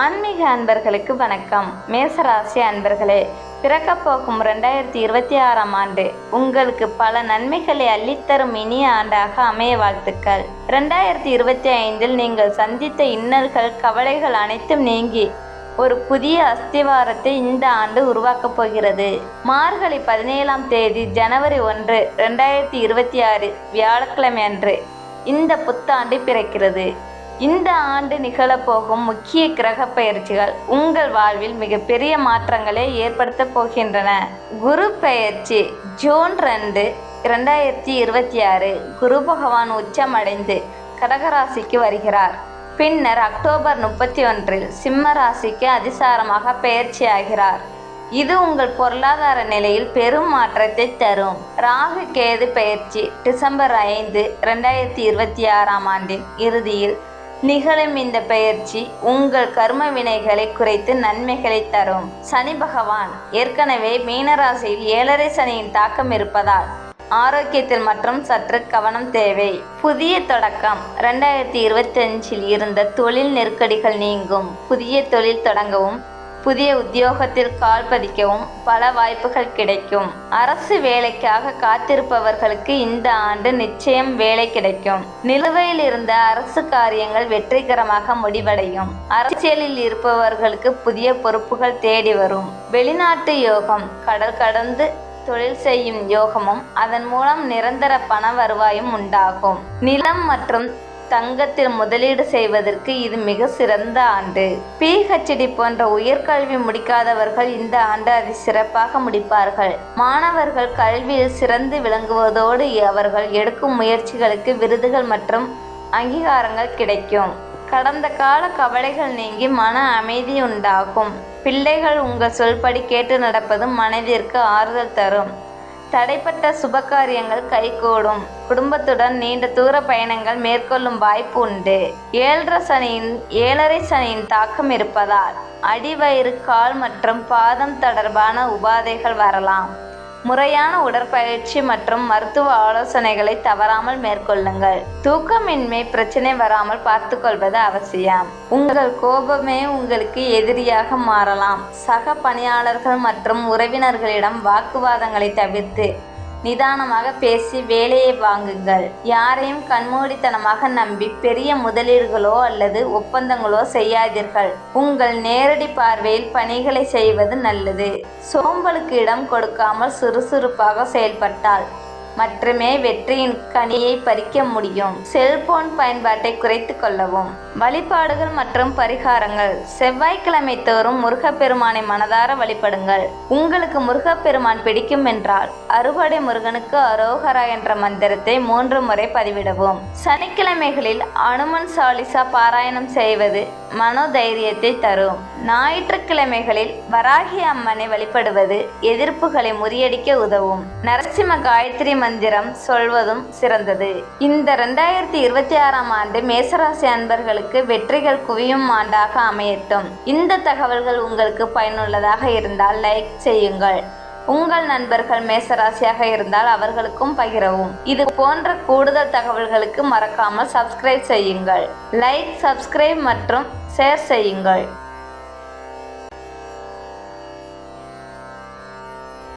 ஆன்மீக அன்பர்களுக்கு வணக்கம். மேசராசி அன்பர்களே பிறக்கப் போகும் ரெண்டாயிரத்தி இருபத்தி ஆறாம் ஆண்டு உங்களுக்கு பல நன்மைகளை அள்ளித்தரும் இனிய ஆண்டாக அமைய வாழ்த்துக்கள். ரெண்டாயிரத்தி இருபத்தி ஐந்தில் நீங்கள் சந்தித்த இன்னல்கள் கவலைகள் அனைத்தும் நீங்கி ஒரு புதிய அஸ்திவாரத்தை இந்த ஆண்டு உருவாக்கப் போகிறது. மார்கழி பதினேழாம் தேதி ஜனவரி ஒன்று ரெண்டாயிரத்தி இருபத்தி ஆறு வியாழக்கிழமை அன்று இந்த புத்தாண்டு பிறக்கிறது. இந்த ஆண்டு நிகழப்போகும் முக்கிய கிரக பயிற்சிகள் உங்கள் வாழ்வில் மிகப்பெரிய மாற்றங்களை ஏற்படுத்தப் போகின்றன. குரு பெயர்ச்சி ஜூன் ரெண்டு இரண்டாயிரத்தி இருபத்தி ஆறு. குரு பகவான் உச்சமடைந்து கடகராசிக்கு வருகிறார். பின்னர் அக்டோபர் முப்பத்தி ஒன்றில் சிம்ம ராசிக்கு அதிசாரமாக பெயர்ச்சியாகிறார் இது உங்கள் பொருளாதார நிலையில் பெரும் மாற்றத்தை தரும். ராகு கேது பயிற்சி டிசம்பர் ஐந்து ரெண்டாயிரத்தி இருபத்தி ஆறாம் ஆண்டின் இறுதியில் நிகழும் இந்த பெயர்ச்சி உங்கள் கர்ம வினைகளை குறைத்து நன்மைகளை தரும். சனி பகவான் ஏற்கனவே மீனராசியில் ஏழரை சனியின் தாக்கம் இருப்பதால் ஆரோக்கியத்தில் மற்றும் சற்று கவனம் தேவை. புதிய தொடக்கம். ரெண்டாயிரத்தி இருபத்தி அஞ்சில் இருந்த தொழில் நெருக்கடிகள் நீங்கும். புதிய தொழில் தொடங்கவும் புதிய உத்தியோகத்தில் கால் பதிக்கவும் பல வாய்ப்புகள் கிடைக்கும். அரசு வேலைக்காக காத்திருப்பவர்களுக்கு இந்த ஆண்டு நிச்சயம் வேலை கிடைக்கும். நிலுவையில் இருந்த அரசு காரியங்கள் வெற்றிகரமாக முடிவடையும். அரசியலில் இருப்பவர்களுக்கு புதிய பொறுப்புகள் தேடி வரும். வெளிநாட்டு யோகம் கடல் கடந்து தொழில் செய்யும் யோகமும் அதன் மூலம் நிரந்தர பண வருவாயும் உண்டாகும். நிலம் மற்றும் தங்கத்தில் முதலீடு செய்வதற்கு இது மிக சிறந்த ஆண்டு. பிஹெச்டி போன்ற உயர்கல்வி முடிக்காதவர்கள் இந்த ஆண்டு அதை சிறப்பாக முடிப்பார்கள். மாணவர்கள் கல்வியில் சிறந்து விளங்குவதோடு அவர்கள் எடுக்கும் முயற்சிகளுக்கு விருதுகள் மற்றும் அங்கீகாரங்கள் கிடைக்கும். கடந்த கால கவலைகள் நீங்கி மன அமைதி உண்டாகும். பிள்ளைகள் உங்கள் சொல்படி கேட்டு நடப்பது மனதிற்கு ஆறுதல் தரும். தடைப்பட்ட சுபகாரியங்கள் கைகூடும். குடும்பத்துடன் நீண்ட தூர பயணங்கள் மேற்கொள்ளும் வாய்ப்பு உண்டு. ஏழரை சனியின் ஏழரை சனியின் தாக்கம் இருப்பதால் அடிவயிறு கால் மற்றும் பாதம் தொடர்பான உபாதைகள் வரலாம். முறையான உடற்பயிற்சி மற்றும் மருத்துவ ஆலோசனைகளை தவறாமல் மேற்கொள்ளுங்கள். தூக்கமின்மை பிரச்சனை வராமல் பார்த்துக்கொள்வது அவசியம். உங்கள் கோபமே உங்களுக்கு எதிரியாக மாறலாம். சக பணியாளர்கள் மற்றும் உறவினர்களிடம் வாக்குவாதங்களை தவிர்த்து நிதானமாக பேசி வேலையை வாங்குங்கள். யாரையும் கண்மூடித்தனமாக நம்பி பெரிய முதலீடுகளோ அல்லது ஒப்பந்தங்களோ செய்யாதீர்கள். உங்கள் நேரடி பார்வையில் பணிகளை செய்வது நல்லது. சோம்பலுக்கு இடம் கொடுக்காமல் சுறுசுறுப்பாக செயல்பட்டால் மட்டுமே வெற்றியின் கனியை பறிக்க முடியும். செல்போன் பயன்பாட்டை குறைத்து கொள்ளவும். வழிபாடுகள் மற்றும் பரிகாரங்கள். செவ்வாய்க்கிழமை தோறும் முருகப்பெருமானை மனதார வழிபடுங்கள். உங்களுக்கு முருகப்பெருமான் பிடிக்கும் என்றால் அறுவடை முருகனுக்கு அரோகரா என்ற மந்திரத்தை மூன்று முறை பதிவிடவும். சனிக்கிழமைகளில் அனுமன் சாலிசா பாராயணம் செய்வது மனோதைரியத்தை தரும். ஞாயிற்றுக்கிழமைகளில் வராகி அம்மனை வழிபடுவது எதிர்ப்புகளை முறியடிக்க உதவும். நரசிம்ம காயத்ரி மந்திரம் சொல்வதும் சிறந்தது. இந்த ரெண்டாயிரத்தி இருபத்தி ஆறாம் ஆண்டு மேசராசி அன்பர்களுக்கு வெற்றிகள் குவியும் ஆண்டாக அமையட்டும். இந்த தகவல்கள் உங்களுக்கு பயனுள்ளதாக இருந்தால் லைக் செய்யுங்கள். உங்கள் நண்பர்கள் மேசராசியாக இருந்தால் அவர்களுக்கும் பகிரவும். இது போன்ற கூடுதல் தகவல்களுக்கு மறக்காமல் சப்ஸ்கிரைப் செய்யுங்கள். லைக் சப்ஸ்கிரைப் மற்றும் ஷேர் செய்யுங்கள்.